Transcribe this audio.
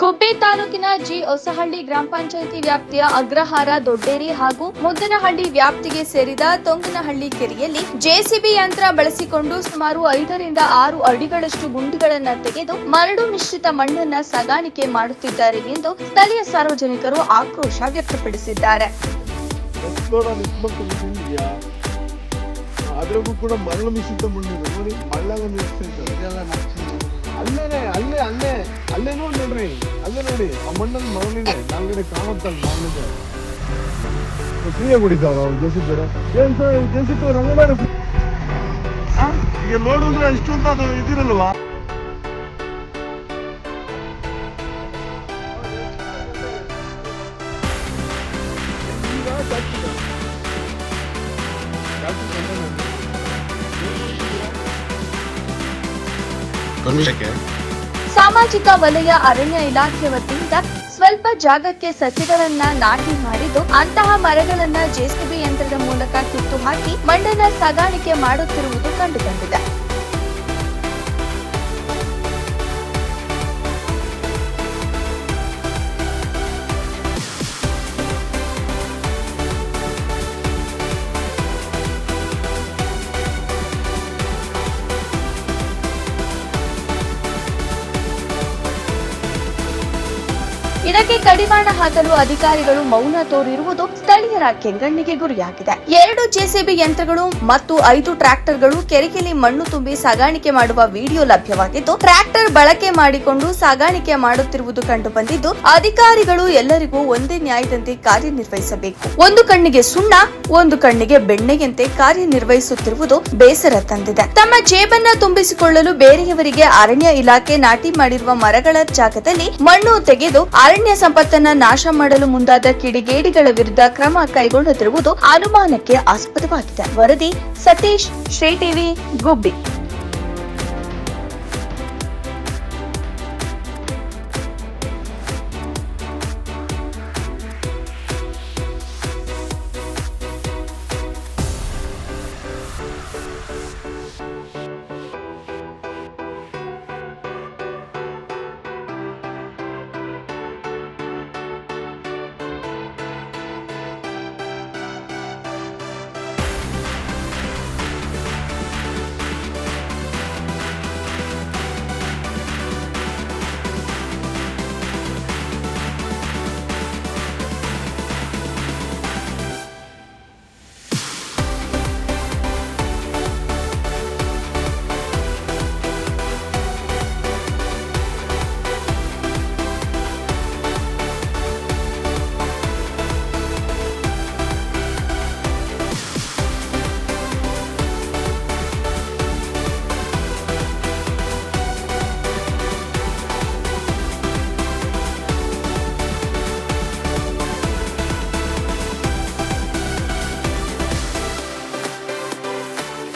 ಗುಬ್ಬಿ ತಾಲೂಕಿನ ಜಿ ಹೊಸಹಳ್ಳಿ ಗ್ರಾಮ ಪಂಚಾಯಿತಿ ವ್ಯಾಪ್ತಿಯ ಅಗ್ರಹಾರ ದೊಡ್ಡೇರಿ ಹಾಗೂ ಮುದ್ದನಹಳ್ಳಿ ವ್ಯಾಪ್ತಿಗೆ ಸೇರಿದ ತೊಂಗನಹಳ್ಳಿ ಕೆರೆಯಲ್ಲಿ ಜೆಸಿಬಿ ಯಂತ್ರ ಬಳಸಿಕೊಂಡು ಸುಮಾರು ಐದರಿಂದ ಆರು ಅಡಿಗಳಷ್ಟು ಗುಂಡಿಗಳನ್ನು ತೆಗೆದು ಮರಳು ಮಿಶ್ರಿತ ಮಣ್ಣನ್ನ ಸಾಗಾಣಿಕೆ ಮಾಡುತ್ತಿದ್ದಾರೆ ಎಂದು ಸ್ಥಳೀಯ ಸಾರ್ವಜನಿಕರು ಆಕ್ರೋಶ ವ್ಯಕ್ತಪಡಿಸಿದ್ದಾರೆ. ಅದ್ರಾಗೂ ಕೂಡ ಮರಳು ಮಿಶ್ರಿತ ಮಣ್ಣು ಅಲ್ಲೇ ಅಲ್ಲೇ ಅಲ್ಲೇ ನೋಡಿ. ನೋಡ್ರಿ ಅಲ್ಲೇ ನೋಡಿ, ಆ ಮಣ್ಣಲ್ಲಿ ಮರಳಿದೆ ನಾಲ್ಗಡೆ ಕಾಣುತ್ತಲ್ಲ ಮರಳಿದೆ ಫ್ರೀಯಾಗಿ ಹೊಡಿತಾವ ಅವ್ರು ಜೆಸಿಬಿ ಏನ್ ಸರ್ ಜೆಸಿಪ್ ರಂಗ ಮಾಡಿ ಈಗ ನೋಡಿದ್ರೆ ಇಷ್ಟೊಂದು ಅದು ಇದಿರಲ್ವಾ? ಪರ್ಮಿಷನ್ಗೆ ಸಾಮಾಜಿಕ ವಲಯ ಅರಣ್ಯ ಇಲಾಖೆ ವತಿಯಿಂದ ಸ್ವಲ್ಪ ಜಾಗಕ್ಕೆ ಸಸಿಗಳನ್ನ ನಾಟಿ ಮಾಡಿದ್ದು ಅಂತಹ ಮರಗಳನ್ನ ಜೆಸಿಬಿ ಯಂತ್ರದ ಮೂಲಕ ಕಿತ್ತು ಹಾಕಿ ಮಣ್ಣನ್ನ ಸಾಗಾಣಿಕೆ ಮಾಡುತ್ತಿರುವುದು ಕಂಡುಬಂದಿದೆ. ಇದಕ್ಕೆ ಕಡಿವಾಣ ಹಾಕಲು ಅಧಿಕಾರಿಗಳು ಮೌನ ತೋರಿರುವುದು ಸ್ಥಳೀಯರ ಕೆಂಗಣ್ಣಿಗೆ ಗುರಿಯಾಗಿದೆ. ಎರಡು ಜೆಸಿಬಿ ಯಂತ್ರಗಳು ಮತ್ತು ಐದು ಟ್ರ್ಯಾಕ್ಟರ್ಗಳು ಕೆರೆಕೆಲಿ ಮಣ್ಣು ತುಂಬಿ ಸಾಗಾಣಿಕೆ ಮಾಡುವ ವಿಡಿಯೋ ಲಭ್ಯವಾಗಿದ್ದು, ಟ್ರ್ಯಾಕ್ಟರ್ ಬಳಕೆ ಮಾಡಿಕೊಂಡು ಸಾಗಾಣಿಕೆ ಮಾಡುತ್ತಿರುವುದು ಕಂಡುಬಂದಿದ್ದು, ಅಧಿಕಾರಿಗಳು ಎಲ್ಲರಿಗೂ ಒಂದೇ ನ್ಯಾಯದಂತೆ ಕಾರ್ಯನಿರ್ವಹಿಸಬೇಕು. ಒಂದು ಕಣ್ಣಿಗೆ ಸುಣ್ಣ, ಒಂದು ಕಣ್ಣಿಗೆ ಬೆಣ್ಣೆಯಂತೆ ಕಾರ್ಯನಿರ್ವಹಿಸುತ್ತಿರುವುದು ಬೇಸರ ತಂದಿದೆ. ತಮ್ಮ ಜೇಬನ್ನ ತುಂಬಿಸಿಕೊಳ್ಳಲು ಬೇರೆಯವರಿಗೆ ಅರಣ್ಯ ಇಲಾಖೆ ನಾಟಿ ಮಾಡಿರುವ ಮರಗಳ ಜಾಗದಲ್ಲಿ ಮಣ್ಣು ತೆಗೆದು ಅರಣ್ಯ ಸಂಪತ್ತನ್ನ ನಾಶ ಮಾಡಲು ಮುಂದಾದ ಕಿಡಿಗೇಡಿಗಳ ವಿರುದ್ಧ ಕ್ರಮ ಕೈಗೊಳ್ಳುತ್ತಿರುವುದು ಅನುಮಾನಕ್ಕೆ ಆಸ್ಪದವಾಗಿದೆ. ವರದಿ ಸತೀಶ್, ಶ್ರೀ ಟಿವಿ ಗುಬ್ಬಿ.